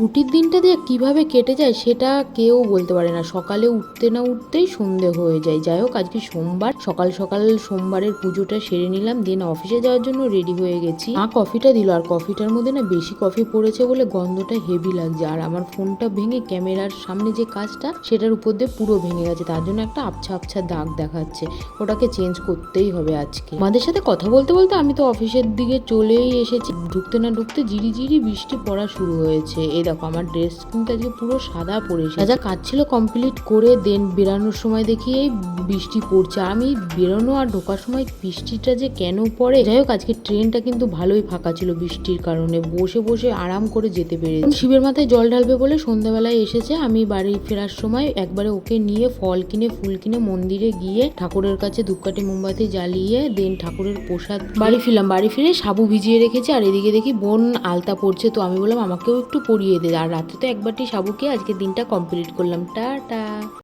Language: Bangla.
ছুটির দিনটা দিয়ে কীভাবে কেটে যায় সেটা কেউ বলতে পারে না। সকালে উঠতে না উঠতেই সন্ধে হয়ে যায়। যাই হোক, আজকে সোমবার। সকাল সকাল সোমবারের পুজোটা সেরে নিলাম। দেন অফিসে যাওয়ার জন্য রেডি হয়ে গেছি। মা কফিটা দিল। আর কফিটার মধ্যে না বেশি কফি পড়েছে বলে গন্ধটা হেভি লাগছে। আর আমার ফোনটা ভেঙে ক্যামেরার সামনে যে কাজটা, সেটার উপর দিয়ে পুরো ভেঙে গেছে। তার জন্য একটা আবছা আবছা দাগ দেখাচ্ছে। ওটাকে চেঞ্জ করতেই হবে আজকে। আমাদের সাথে কথা বলতে বলতে আমি তো অফিসের দিকে চলেই এসেছি। ঢুকতে না ঢুকতে জিরি জিরি বৃষ্টি পড়া শুরু হয়েছে। এই দেখো, আমার ড্রেস কিন্তু আজকে পুরো সাদা পড়েছে যা কাজ ছিল কমপ্লিট করে দেন বেরানোর সময় দেখি এই বৃষ্টি পড়ছে। আমি বেরোনো আর ঢোকার সময় বৃষ্টিটা যে কেন পড়ে? যাই হোক, আজকে ট্রেনটা কিন্তু ভালোই ফাঁকা ছিল বৃষ্টির কারণে। বসে বসে আরাম করে যেতে পেরেছি। শিবের মাথায় জল ঢালবে বলে সন্ধ্যাবেলায় এসেছে। আমি বাড়ি ফেরার সময় একবারে ওকে নিয়ে ফল কিনে, ফুল কিনে মন্দিরে গিয়ে ঠাকুরের কাছে ধূপকাঠি মোমবাতি জ্বালিয়ে দেন ঠাকুরের প্রসাদ বাড়ি ফিরলাম। বাড়ি ফিরে সাবু ভিজিয়ে রেখেছি। আর এদিকে দেখি বোন আলতা পড়ছে। তো আমি বললাম, আমাকেও একটু পরিয়ে দে আর রাত্রে তো একবারটি সাবুকে আজকে দিনটা কমপ্লিট করলাম। টাটা।